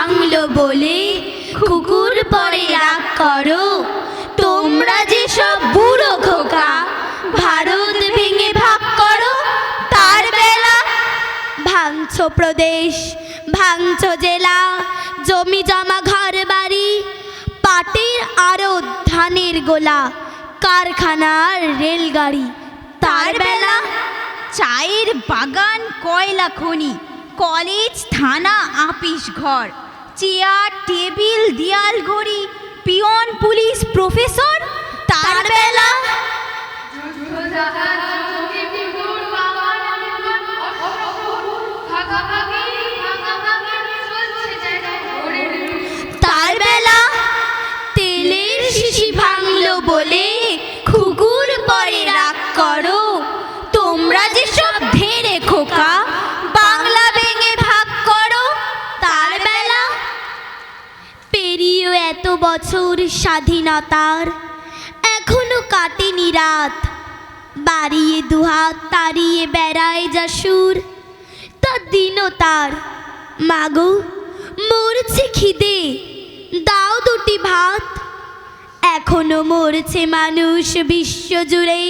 ভাঙলো বলে, কুকুর পরে রাগ করো। তোমরা যে সব বুড়ো খোকা, ভারত ভেঙে ভাগ করো, তার বেলা ভাঙছ প্রদেশ, ভাঙছ জেলা, জমি জমা ঘর বাড়ি, পাটের আরও ধানের গোলা, কারখানার রেলগাড়ি। তার বেলা চায়ের বাগান, কয়লা খনি, কলেজ, থানা, আপিস ঘর। চেয়ার, টেবিল, দেয়াল, ঘড়ি, পিয়ন, পুলিশ, প্রফেসর তার বেলা তেলের শিশি ভাঙলো বলে খুকুর পরে রাগ করো। তোমরা যে বছর স্বাধীনতার, এখনও কাটেনি রাত। বাড়িয়ে দুহাত, তাড়িয়ে বেড়ায় যা সুর তা দিনও তার। মাগো, মরছে খিদে। দাও দুটি ভাত। এখনও মরছে মানুষ বিশ্ব জুড়ে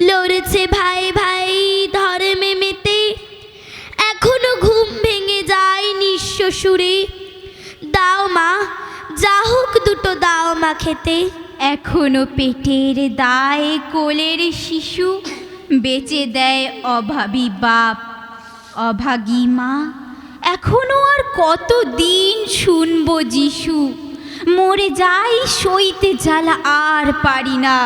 লড়ছে ভাই ভাই ধর্মে। হোক দুটো দাও মা খেতে এখনও পেটের দায় কোলের শিশু, বেঁচে দেয় অভাবী বাপ, অভাগী মা। এখনও আর কত দিন শুনব যিশু, মরে যাই সইতে জ্বালা আর পারি না।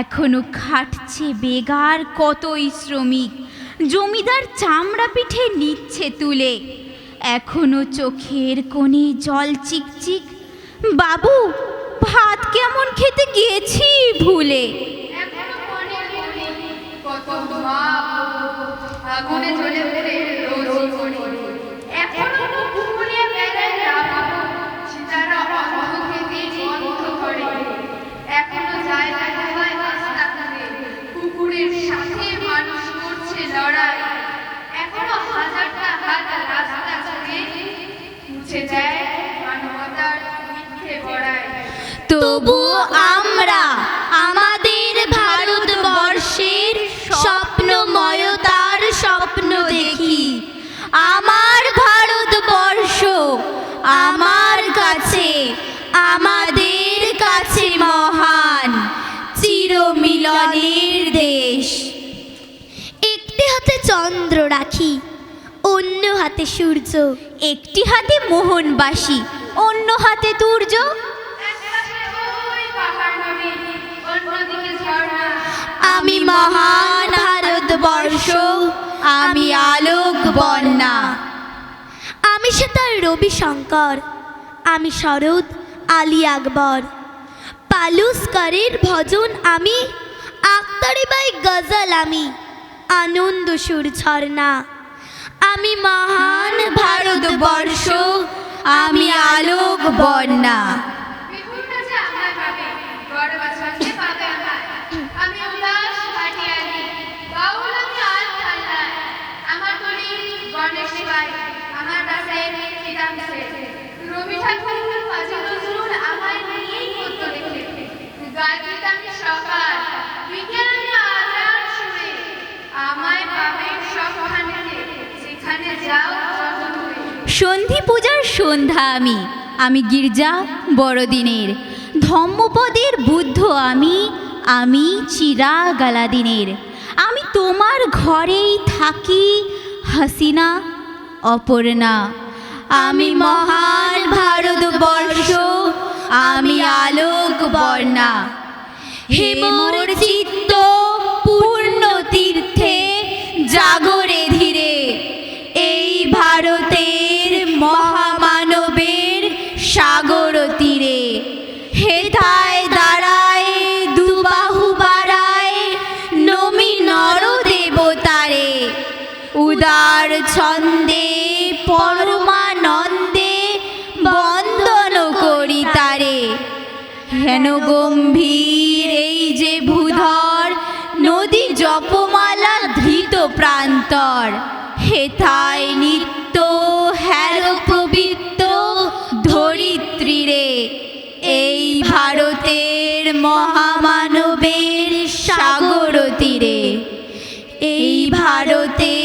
এখনও খাটছে বেগার কতই শ্রমিক, জমিদার চামড়া পিঠে নিচ্ছে তুলে। এখনও চোখের কোণে জল চিকচিক বাবু ভাত কেমন খেতে গিয়েছি ভুলে। আগুনে জ্বলে কাছে আমাদের কাছে মহান চিরমিলনের দেশ। একটি হাতে চন্দ্র রাখি, অন্য হাতে সূর্য। একটি হাতে মোহনবাসী, অন্য হাতে তুর্য আমি মহান ভারতবর্ষ, আমি আলোক বন্যা আমি সেতার রবি শঙ্কর আমি শরৎ, আলী আকবর। পালুস্করের ভজন আমি, আক্তারি বাই গজল আমি, আনন্দ সুর ঝর্ণা। আমি মহান ভারতবর্ষ, আমি আলোক বন্যা সন্ধি পূজার সন্ধ্যা আমি আমি গির্জা বড়দিনের। ধম্মপদের বুদ্ধ আমি আমি চিরা গালাদিনের আমি তোমার ঘরেই থাকি, হাসিনা, অপর্ণা। আমি মহান ভারতবর্ষ আমি আলোক বর্ণা। হে মোর চিত্ত পূর্ণ তীর্থে জাগরে ধীরে। এই ভারতের মহামানবের সাগর তীরে। হেথায় দাঁড়ায়, দুবাহু বাড়ায়, নমি নর দেবতারে উদার ছন্দে হেন গম্ভীর এই যে ভূধর, নদী জপমালা ধৃত প্রান্তর। হেথায় নিত্য, হ্যার পবিত্র ধরিত্রীরে এই ভারতের মহামানবের সাগর তীরে এই ভারতের